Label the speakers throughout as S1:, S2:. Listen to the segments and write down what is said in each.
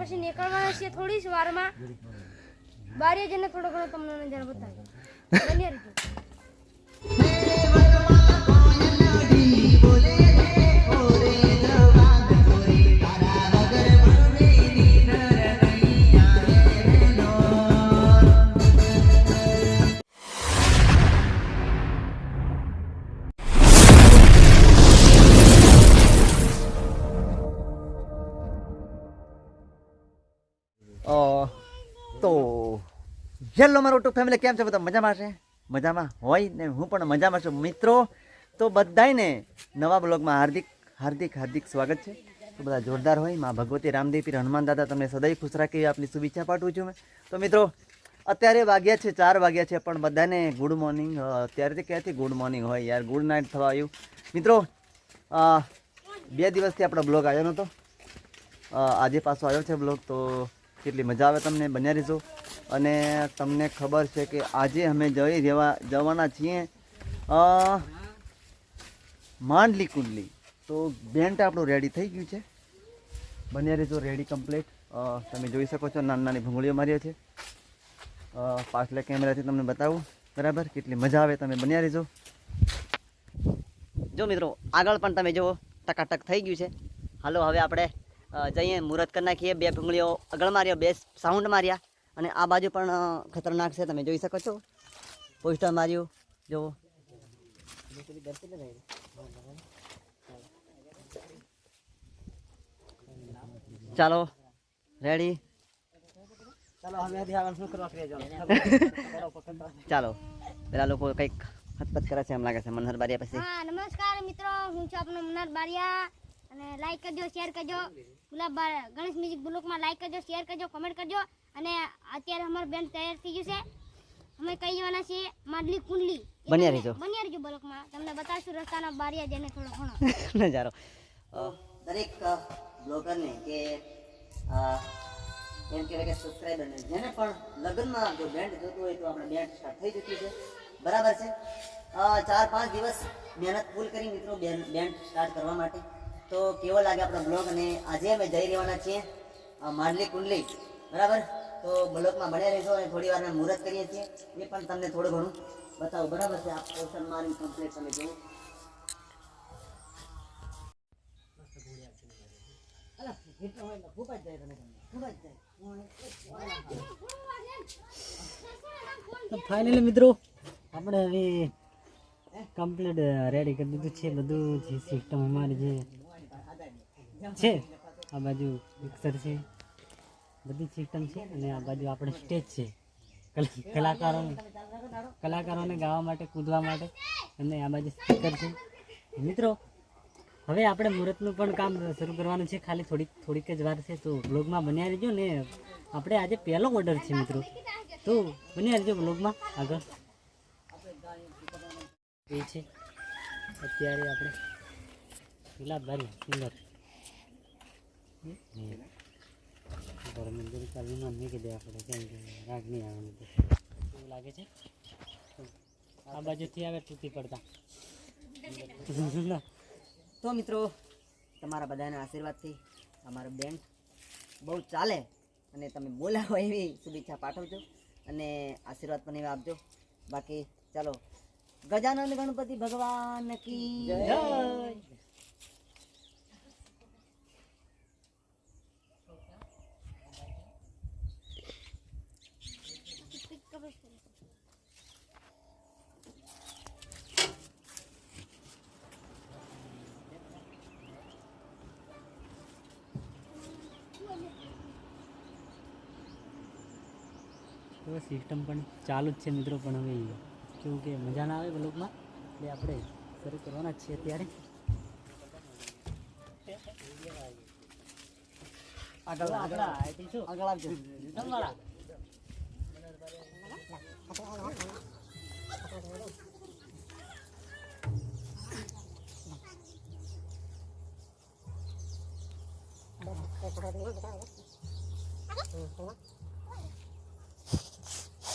S1: પછી નીકળવાના છીએ થોડી જ વારમાં. બારે જઈને થોડો ઘણો તમને નજારો બતાવ્યો બન્યા રહેજો.
S2: તો હેલો મારો ટુ ફેમિલી કેમ છે બધા? મજામાં છે? મજામાં હોય ને? હું પણ મજામાં છું. મિત્રો, તો બધાયને નવા બ્લોગમાં હાર્દિક હાર્દિક હાર્દિક સ્વાગત છે. તો બધા જોરદાર હોય. માં ભગવતી, રામદેવી હનુમાન દાદા, તમને સદાય ખુશ રાખે આપની શુભેચ્છા પાઠવું છું મેં. તો મિત્રો, અત્યારે વાગ્યા છે, ચાર વાગ્યા છે, પણ બધાને ગુડ મોર્નિંગ અત્યારેથી ક્યાંથી ગુડ મોર્નિંગ હોય યાર? ગુડ નાઇટ થવા આવ્યું. મિત્રો બે દિવસથી આપણો બ્લોગ આવ્યો નહોતો. આજે પાછો આવ્યો છે બ્લોગ, તો કેટલી મજા આવે તમને બન્યા રહીશો. અને તમને ખબર છે કે આજે અમે જઈ રહેવા, જવાના છીએ માંડલી કુંડલી. તો બેન્ટ આપણું રેડી થઈ ગયું છે. બન્યા રહેજો રેડી કમ્પ્લીટ તમે જોઈ શકો છો, નાની નાની ભૂંગળીઓ માર્યો છે. પાછલા કેમેરાથી તમને બતાવું. બરાબર? કેટલી મજા આવે તમે બન્યા રહેજો. જો મિત્રો, આગળ પણ તમે જુઓ, ટકાટક થઈ ગયું છે. હાલો, હવે આપણે જઈએ મુહૂર્ત કરી નાખીએ બે ભૂંગળીઓ આગળ માર્યો બે સાઉન્ડ માર્યા અને આ બાજુ પણ ખતરનાક છે તમે જોઈ શકો છો. પોસ્ટર માર્યું જુઓ. ચાલો રેડી
S3: ચાલો હવે આગળ શું કરવા કરીએ
S2: ચાલો પેલા લોકો કંઈક હતપત કરે છે એમ લાગે છે મનહર બારિયા પછી.
S1: નમસ્કાર મિત્રો હું છું આપનો મનહર બારિયા. અને લાઈક કરજો શેર કરજો. ગુલાબ ગણેશ મ્યુઝિક બ્લોકમાં લાઈક કરજો શેર કરજો કમેન્ટ કરજો. અને અત્યારે અમારું બેન્ડ તૈયાર થઈ ગયું છે. અમે કઈ જવાના છીએ માંડલી કુંડલી.
S2: બન્યા રહીજો.
S1: બન્યા રહીજો બ્લોકમાં તમને બતાવશું રસ્તાના બારિયા જઈને થોડો ઘણો.
S2: નજારો. દરેક બ્લોગરને કે એમ કહેવાય કે સબસ્ક્રાઈબરને જેને પણ લગ્નમાં જો બેન્ડ જોતું હોય તો આપણે બેન્ડ સ્ટાર્ટ થઈ ચૂક્યું છે. બરાબર છે? ચાર પાંચ દિવસ મહેનત ફૂલ કરી મિત્રો બેન્ડ સ્ટાર્ટ કરવા માટે. તો કેવો લાગે આપણો બ્લોગ? અને આજે અમે જઈ રહેવાના છીએ માંડલી કુંડલી. બરાબર? તો બ્લોગમાં બન્યા રહેશો અને થોડી વાર મુહૂર્ત કરીએ છીએ. એ પણ તમને થોડું ઘણું બતાવું. બરાબર છે? આ પોર્શન મારી કમ્પ્લીટ તમે જુઓ.
S3: ફાઇનલી મિત્રો, આપણે હવે કમ્પ્લીટ રેડી કરી દીધું છે બધું. જે સિસ્ટમ અમારી જે છે? આ બાજુ મિક્સર છે. બધી સિસ્ટમ છે અને આ બાજુ આપણે સ્ટેજ છે. કલા- કલાકારોને કલાકારોને ગાવા માટે, કૂદવા માટે અને આ બાજુ સ્પીકર છે. મિત્રો, હવે આપણે મુહૂર્તનું પણ કામ શરૂ કરવાનું છે. ખાલી થોડીક થોડીક જ વાર છે તો બ્લોગમાં બન્યા રહેજો ને આપણે આજે પહેલો ઓર્ડર છે મિત્રો. તો બન્યા રહેજો બ્લોગમાં આગળ. એ છે. અત્યારે આપણે ગુલાબભાઈ સિંગર મંદિર ચાલુ મૂકી કીધું આપણે કેમ કે રાગ નહીં આવવાનું એવું લાગે છે આ બાજુથી આવે તૂટી પડતા
S2: તો મિત્રો, તમારા બધાના આશીર્વાદથી અમારું બેન્ડ બહુ ચાલે અને તમે બોલાવો એવી શુભેચ્છા પાઠવજો અને આશીર્વાદ પણ એવા આપજો. બાકી ચાલો, ગજાનંદ ગણપતિ ભગવાન કી જય.
S3: તો સિસ્ટમ પણ ચાલુ જ છે મિત્રો પણ હવે કેવું કે મજા ના આવે બ્લોગમાં એટલે આપણે શરૂ કરવાના જ છીએ અત્યારે.
S2: આગળ આગળ આગળ આવજો Thank you.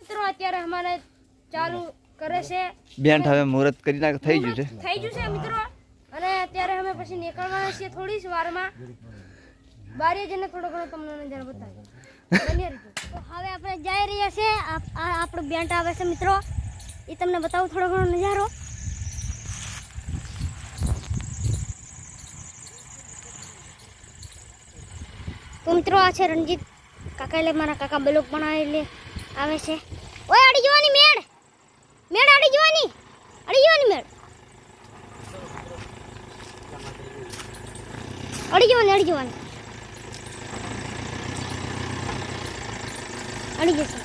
S1: મિત્રો અત્યારે અમારે ચાલુ કરે છે.
S2: હવે મુહૂર્ત કરી નાખ થઈ ગયું છે.
S1: થઈ ગયું છે મિત્રો. અને અત્યારે અમે પછી નીકળવાના છીએ થોડી જ વારમાં. બારે જઈને થોડો ઘણો તમને નજારો બતાવ્યો તો હવે આપણે જઈ રહ્યા છે આ આ બેન્ટ આવે છે મિત્રો. એ તમને બતાવું થોડો ઘણો નજારો. તો મિત્રો આ છે રણજીત. કાકા એટલે મારા કાકા બ્લોક બનાવેલી આવે છે. ઓય અડી જવાની મેળ. મેળ અડી જવાની. અડી જવાની મેળ. અડી જવાની અડી જવાની. અડી જશે.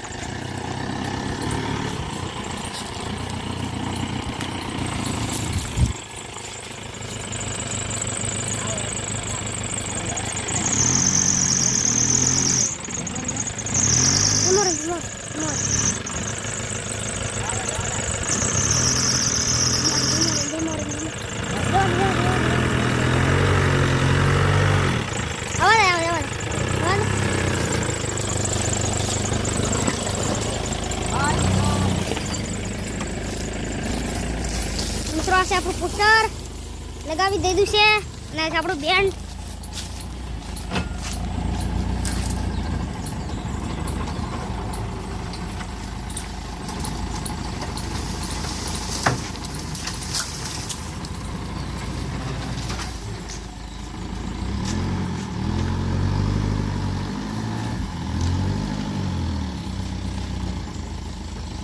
S1: આ છે આપણું પોસ્ટર લગાવી દીધું છે. અને આપણું બેન્ડ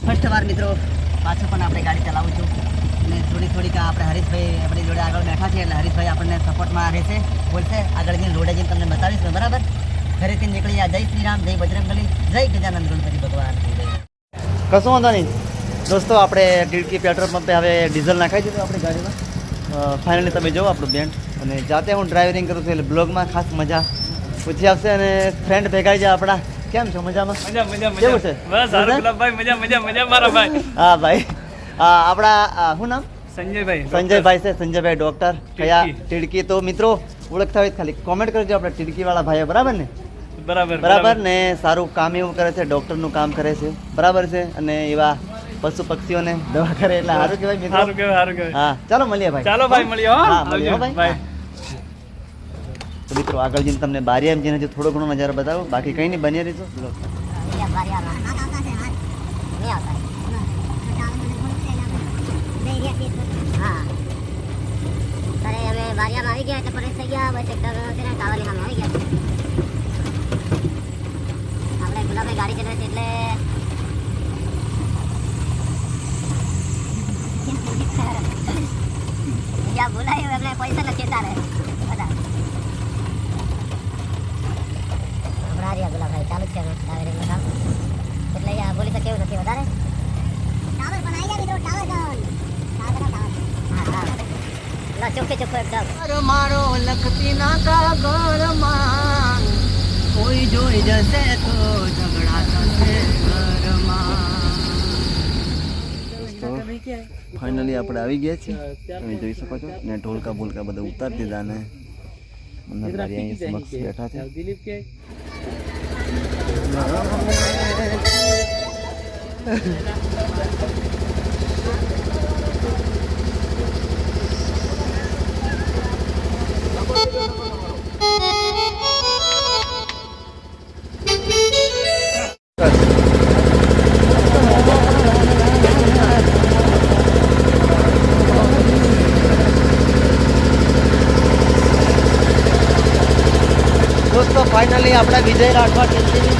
S3: ફર્સ્ટ વાર મિત્રો પાછો પણ આપણે ગાડી ચલાવું છું અને થોડી થોડીક આપણે હરીશભાઈ આપણી જોડે આગળ બેઠા છે એટલે હરીશભાઈ આપણને સપોર્ટમાં રહેશે બોલશે. આગળ જઈને રોડે જઈને તમને બતાવીશ બરાબર? ઘરેથી નીકળી આ જય શ્રી રામ જય બજરંગબલી જય ગજાનંદ ગણપતિ ભગવાન.
S2: કશું વાંધો નહીં. દોસ્તો આપણે ટીડકી પેટ્રોલ પંપે હવે ડીઝલ નાખાઈ દીધું આપણી ગાડીમાં. ફાઇનલી તમે જુઓ આપણું બેન્ડ અને જાતે હું ડ્રાઇવિંગ કરું છું એટલે બ્લોગમાં ખાસ મજા પૂછી આવશે અને ફ્રેન્ડ ભેગા છે આપણા. કેમ છો? મજામાં?
S4: મજા મજા
S2: કેવું
S4: મજા
S2: છે?
S4: બસ
S2: મજા?
S4: ગુલાબભાઈ મજા મજા મજા મારા ભાઈ.
S2: હા ભાઈ. આ આપણા શું નામ?
S4: સંજયભાઈ
S2: સંજયભાઈ છે સંજયભાઈ ડોક્ટર કયા
S4: ટીડકી.
S2: તો મિત્રો ઓળખતા હોય ખાલી. કોમેન્ટ કરજો આપણે ટીડકી વાળા ભાઈઓ બરાબર ને?
S4: બરાબર
S2: બરાબર ને? સારું કામ એવું કરે છે ડોક્ટરનું કામ કરે છે. બરાબર છે? અને એવા પશુ પક્ષીઓને દવા કરે એટલે સારું કહેવાય મિત્રો.
S4: સારું કહેવાય સારું કહેવાય.
S2: હા ચાલો મળીએ ભાઈ.
S4: ચાલો ભાઈ મળીએ હા.
S2: મળીએ ભાઈ. તો મિત્રો આગળ જઈને તમને બારી એમ જઈને થોડો ઘણો નજારો બતાવો. બાકી કંઈ નહીં બની રહીશું
S5: હા તારે અમે બારિયામાં આવી ગયા એટલે પરેશ થઈ ગયા બસ એકદમ છે ને ટાવરની સામે આવી ગયા આપણે ગુલાબભાઈ ગાડી ચલાવે છે એટલે જ્યાં બોલાય એમને પૈસા નથી તારે બધા હમણાં રહ્યા ગુલાબભાઈ ચાલુ જ છે હવે ટાવરિંગનું કામ એટલે અહીંયા બોલી શકે એવું નથી વધારે ટાવર બનાવી ગયા મિત્રો ટાવર ટાવર ટાવર હા હા લો ચોખ્ખે ચોખ્ખો એકદમ
S3: મારો લખતી ના કાગળમાં કોઈ જોઈ જશે તો ઝઘડા થશે
S2: ફાઇનલી આપણે આવી ગયા છીએ. તમે જોઈ શકો છો. ને ઢોલકા બોલકા બધા ઉતારી દીધા ને સમક્ષ બેઠા છે
S4: દિલીપ કે?
S2: દોસ્તો ફાઇનલી આપણા વિજય રાઠવા ટીમની